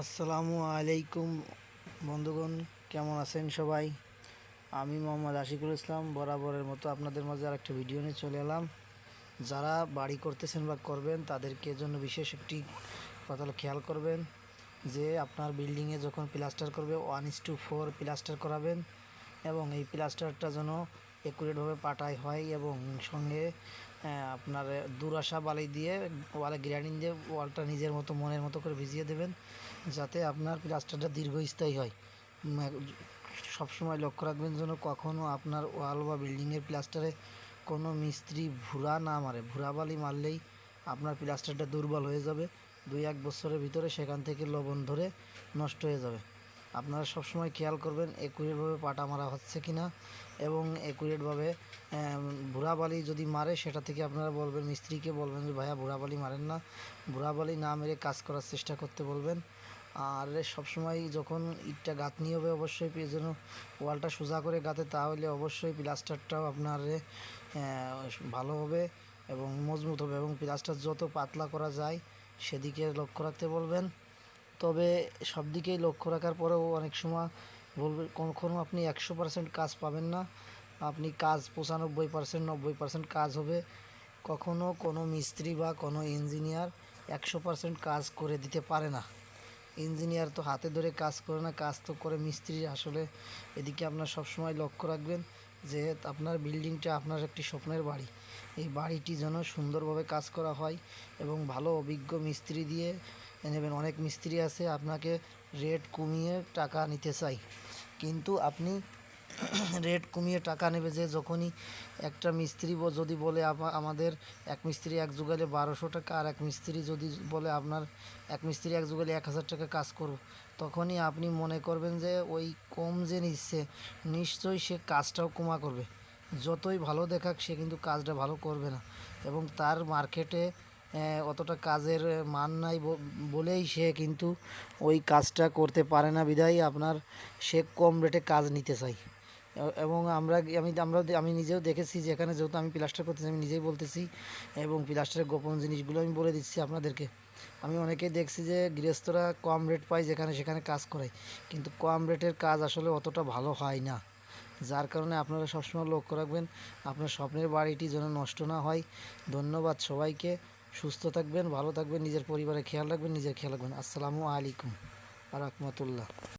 আসসালামু আলাইকুম বন্ধুগণ, কেমন আছেন সবাই? আমি মোহাম্মদ আশিকুল ইসলাম, বরাবরের মতো আপনাদের মাঝে আর একটা ভিডিও নিয়ে চলে এলাম। যারা বাড়ি করতেছেন বা করবেন, তাদেরকে জন্য বিশেষ একটি কথা খেয়াল করবেন যে, আপনার বিল্ডিংয়ে যখন প্লাস্টার করবে one is to four plaster করাবেন এবং এই প্লাস্টারটা যেন একুরেটভাবে পাটাই হয় এবং সঙ্গে আপনার দুরাশা বালি দিয়ে ওয়ালে গ্রাইন্ডিং দিয়ে ওয়ালটা নিজের মতো, মনের মতো করে ভিজিয়ে দেবেন। যাতে আপনার প্লাস্টারটা দীর্ঘস্থায়ী হয়। সবসময় লক্ষ্য রাখবেন যেন কখনও আপনার ওয়াল বা বিল্ডিংয়ের প্লাস্টারে কোনো মিস্ত্রি ভুরা না মারে। ভুরা বালি মারলেই আপনার প্লাস্টারটা দুর্বল হয়ে যাবে। দুই, এক বছরের ভিতরে সেখান থেকে লবণ ধরে নষ্ট হয়ে যাবে। আপনারা সবসময় খেয়াল করবেন একুরেটভাবে পাটা মারা হচ্ছে কি না এবং একুরেটভাবে ভুরা বালি যদি মারে, সেটা থেকে আপনারা বলবেন, মিস্ত্রিকে বলবেন যে, ভাইয়া, ভুরা বালি মারেন না। ভুরা বালি না মেরে কাজ করার চেষ্টা করতে বলবেন। আর সবসময় যখন ইটটা গাঁথনি হবে অবশ্যই যেন ওয়ালটা সোজা করে গাঁথে, তাহলে অবশ্যই প্লাস্টারটাও আপনার ভালো হবে এবং মজবুত হবে এবং প্লাস্টার যত পাতলা করা যায় সেদিকে লক্ষ্য রাখতে বলবেন। তবে সব দিকেই লক্ষ্য রাখার পরেও অনেক সময় বলবে কখনো আপনি একশো পার্সেন্ট কাজ পাবেন না। আপনি কাজ পঁচানব্বই পার্সেন্ট নব্বই পার্সেন্ট কাজ হবে। কখনও কোনো মিস্ত্রি বা কোনো ইঞ্জিনিয়ার একশো পার্সেন্ট কাজ করে দিতে পারে না। ইঞ্জিনিয়ার তো হাতে ধরে কাজ করে না, কাজ তো করে মিস্ত্রি। আসলে এদিকে আপনার সবসময় লক্ষ্য রাখবেন যে আপনার বিল্ডিংটা আপনার একটি স্বপ্নের বাড়ি। এই বাড়িটি যেন সুন্দরভাবে কাজ করা হয় এবং ভালো, অভিজ্ঞ মিস্ত্রি দিয়ে নেবেন। অনেক মিস্ত্রি আছে আপনাকে রেট কমিয়ে টাকা নিতে চাই। কিন্তু আপনি রেট কমিয়ে টাকা নেবে যে যখনই একটা মিস্ত্রি যদি বলে আমা- আমাদের এক মিস্ত্রি এক যুগালে বারোশো টাকা আর এক মিস্ত্রি যদি বলে আপনার এক মিস্ত্রি এক যুগালে এক হাজার টাকা কাজ করো তখনই আপনি মনে করবেন যে ওই কম যে নিচ্ছে, নিশ্চয়ই সে কাজটাও কমা করবে। যতই ভালো দেখাক, সে কিন্তু কাজটা ভালো করবে না। এবং তার মার্কেটে অতটা কাজের মান নাই বলেই সে কিন্তু ওই কাজটা করতে পারে না। বিধায় আপনার সে কম রেটে কাজ নিতে চায় এবং আমরা আমি আমরা আমি নিজেও দেখেছি যেখানে যেহেতু আমি প্লাস্টার করতেছি, আমি নিজেই বলতেছি এবং প্লাস্টারের গোপন জিনিসগুলো আমি বলে দিচ্ছি আপনাদেরকে। আমি অনেকেই দেখছি যে গৃহস্থরা কম রেট পায় যেখানে সেখানে কাজ করায় কিন্তু কম রেটের কাজ আসলে অতটা ভালো হয় না। যার কারণে আপনারা সবসময় লক্ষ্য রাখবেন, আপনার স্বপ্নের বাড়িটি যেন নষ্ট না হয়। ধন্যবাদ সবাইকে, সুস্থ থাকবেন, ভালো থাকবেন, নিজের পরিবারের খেয়াল রাখবেন, নিজের খেয়াল রাখবেন। আসসালামু আলাইকুম আর রহমতুল্লাহ।